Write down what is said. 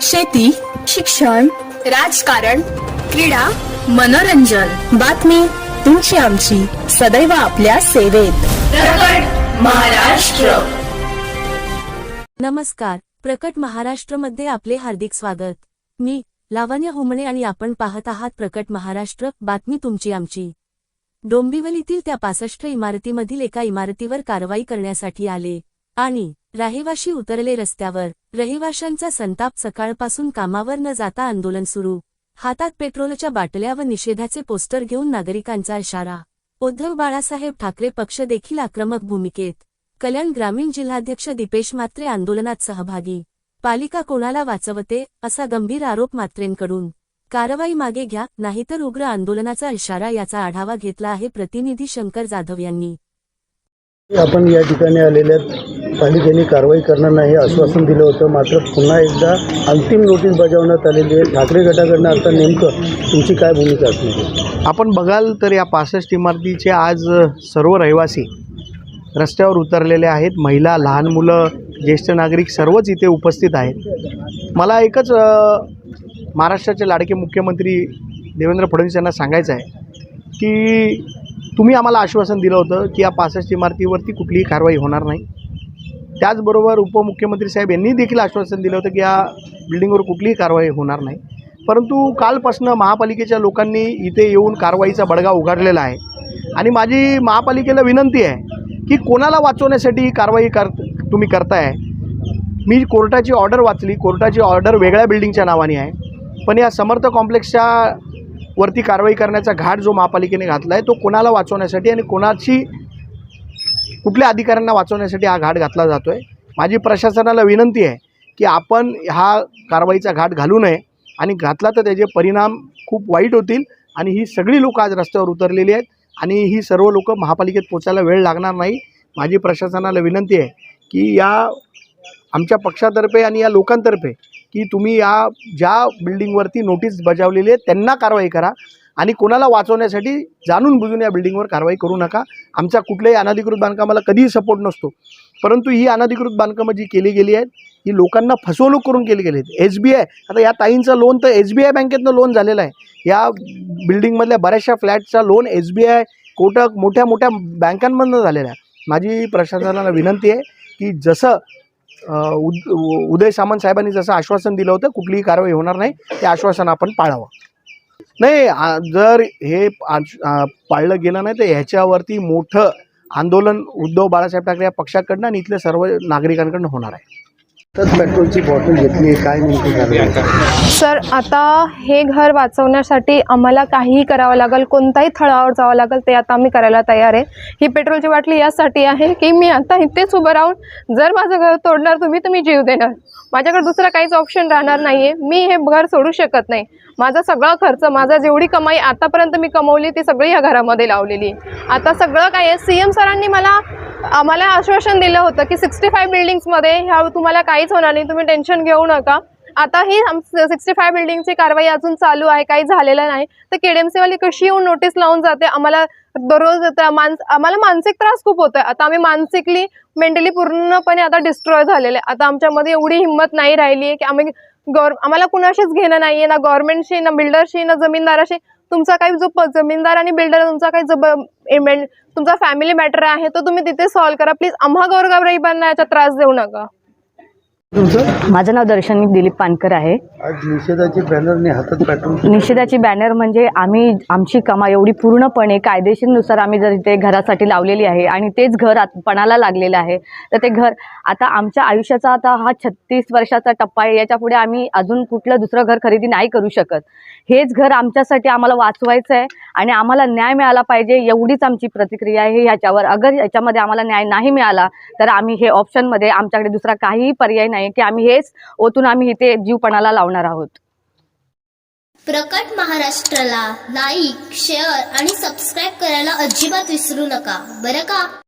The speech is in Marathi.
शेती शिक्षण राजकारण क्रीडा मनोरंजन. बातमी तुमची आमची. सदैव आपल्या सेवेत. प्रकट महाराष्ट्र. नमस्कार. प्रकट महाराष्ट्रमध्ये आपले हार्दिक स्वागत. मी लावण्य हुमणे आणि आपण पाहत आहात प्रकट महाराष्ट्र. बातमी तुमची आमची. डोंबिवलीतील त्या पासष्ट इमारतीमधील एका इमारतीवर कारवाई करण्यासाठी आले आणि रहिवाशी उतरले रस्त्यावर. रहिवाशांचा संताप सकाळपासून कामावर न जाता आंदोलन सुरू. हातात पेट्रोलच्या बाटल्या व निषेधाचे पोस्टर घेऊन नागरिकांचा इशारा. उद्धव बाळासाहेब ठाकरे पक्ष देखील आक्रमक भूमिकेत. कल्याण ग्रामीण जिल्हाध्यक्ष दीपेश मात्रे आंदोलनात सहभागी. पालिका कोणाला वाचवते असा गंभीर आरोप मात्रेंकडून कारवाई मागे घ्या नाहीतर उग्र आंदोलनाचा इशारा याचा आढावा घेतला आहे प्रतिनिधी शंकर जाधव यांनी. आपण या ठिकाणी आलेल्या पालिकेने कारवाई करणार नाही आश्वासन दिलं होतं. मात्र पुन्हा एकदा अंतिम नोटीस बजावण्यात आलेली आहे. ठाकरे गटाकडनं आता नेमकं तुमची काय भूमिका असणार आपण बघाल तर या पासष्ट इमारतीचे आज सर्व रहिवासी रस्त्यावर उतरलेले आहेत. महिला लहान मुलं ज्येष्ठ नागरिक सर्वच इथे उपस्थित आहेत. मला एकच महाराष्ट्राचे लाडके मुख्यमंत्री देवेंद्र फडणवीस यांना सांगायचं आहे की तुम्ही आम्हाला आश्वासन दिलं होतं की या पासष्ट इमारतीवरती कुठलीही कारवाई होणार नाही. त्याचबरोबर उपमुख्यमंत्री साहेब यांनी देखील आश्वासन दिलं होतं की या बिल्डिंगवर कुठलीही कारवाई होणार नाही. परंतु कालपासनं महापालिकेच्या लोकांनी इथे येऊन कारवाईचा बडगा उघडलेला आहे. आणि माझी महापालिकेला विनंती आहे की कोणाला वाचवण्यासाठी ही कारवाई कर तुम्ही करताय? मी कोर्टाची ऑर्डर वाचली. कोर्टाची ऑर्डर वेगळ्या बिल्डिंगच्या नावाने आहे. पण या समर्थ कॉम्प्लेक्सच्या वरती कारवाई करण्याचा घाट जो महापालिकेने घातला आहे तो कोणाला वाचवण्यासाठी आणि कोणाची कुठल्या अधिकाऱ्यांना वाचवण्यासाठी हा घाट घातला जातो आहे माझी प्रशासनाला विनंती आहे की आपण हा कारवाईचा घाट घालू नये आणि घातला तर त्याचे परिणाम खूप वाईट होतील आणि ही सगळी लोकं आज रस्त्यावर उतरलेली आहेत आणि ही सर्व लोक महापालिकेत पोचायला वेळ लागणार नाही. माझी प्रशासनाला विनंती आहे की या आमच्या पक्षातर्फे आणि या लोकांतर्फे की तुम्ही या ज्या बिल्डिंगवरती नोटीस बजावलेली आहे त्यांना कारवाई करा. आणि कोणाला वाचवण्यासाठी जाणून बुजून या बिल्डिंगवर कारवाई करू नका. आमच्या कुठल्याही अनधिकृत बांधकामाला कधीही सपोर्ट नसतो. परंतु ही अनधिकृत बांधकामं जी केली गेली आहेत ही लोकांना फसवणूक करून केली गेली आहेत. एस बी आय आता या ताईंचं लोन तर एस बी आय बँकेतनं लोन झालेलं आहे. या बिल्डिंगमधल्या बऱ्याचशा फ्लॅटचा loan S B I Kotak मोठ्या मोठ्या बँकांमधनं झालेला आहे. माझी प्रशासनाला विनंती आहे की जसं उद उ- उदय सामंत साहेबांनी जसं आश्वासन दिलं होतं कुठलीही कारवाई होणार नाही. ते आश्वासन आपण पाळावं. नाही जर हे पाळलं गेलं नाही तर ह्याच्यावरती मोठं आंदोलन उद्धव बाळासाहेब ठाकरे या पक्षाकडनं आणि इथल्या सर्व नागरिकांकडनं होणार आहे. पेट्रोलची बॉटल घेतली काय सर आता हे घर वाचवण्यासाठी आम्हाला काहीही करावं लागेल कोणताही थळावर जावं लागेल ते आता आम्ही करायला तयार आहे. ही पेट्रोलची बाटली यासाठी आहे की मी आता इथेच उभं राहून जर माझं घर तोडणार तुम्ही तर मी जीव देणार. माझ्याकडे दुसरा काहीच ऑप्शन राहणार नाही आहे मी हे घर सोडू शकत नाही. माझा सगळा खर्च माझा जेवढी कमाई आतापर्यंत मी कमवली ती सगळी ह्या घरामध्ये लावलेली. आहे आता सगळं काय आहे? सी एम सरांनी मला आम्हाला आश्वासन दिलं होतं की सिक्स्टी फाय बिल्डिंग्समध्ये ह्या तुम्हाला काही काहीच होणार नाही तुम्ही टेन्शन घेऊ नका. आता ही सिक्स्टी फाय बिल्डिंगची कारवाई अजून चालू आहे काही झालेलं नाही. तर केडीएमसीवाली कशी येऊन नोटीस लावून जाते? आम्हाला दररोज मानस आम्हाला मानसिक त्रास खूप होतोय. आता आम्ही मानसिकली मेंटली पूर्णपणे आता डिस्ट्रॉय झालेले. आता आमच्यामध्ये एवढी हिंमत नाही राहिली आहे की आम्ही गौर आम्हाला कुणाशीच घेणं नाहीये ना गव्हर्नमेंटशी ना बिल्डरशी ना जमीनदाराशी. तुमचा काही जो जमीनदार आणि बिल्डर तुमचा काही जब तुमचा फॅमिली मॅटर आहे तो तुम्ही तिथे सॉल्व्ह करा. प्लीज आम्हा गौरगावराईबांना याचा त्रास देऊ नका. माझं नाव दर्शनी दिलीप पानकर आहे. आज निषेधाची बॅनरने हातात निषेधाची बॅनर म्हणजे आम्ही आमची कमाई एवढी पूर्णपणे कायदेशीरनुसार आम्ही जर इथे घरासाठी लावलेली आहे आणि तेच घर आत- पणाला लागलेलं आहे तर ते घर आता आमच्या आयुष्याचा आता हा छत्तीस वर्षाचा टप्पा आहे. याच्यापुढे आम्ही अजून कुठलं दुसरं घर खरेदी नाही करू शकत. हेच घर आमच्यासाठी आम्हाला वाचवायचं आहे आणि आम्हाला न्याय मिळाला पाहिजे एवढीच आमची प्रतिक्रिया आहे ह्याच्यावर. अगर याच्यामध्ये आम्हाला न्याय नाही मिळाला तर आम्ही हे ऑप्शनमध्ये आमच्याकडे दुसरा काहीही पर्याय नाही की आम्ही हेच ओतून आम्ही इथे जीवपणाला लावणार आहोत. प्रकट महाराष्ट्राला लाईक शेअर आणि सबस्क्राईब करायला अजिबात विसरू नका. बरं का?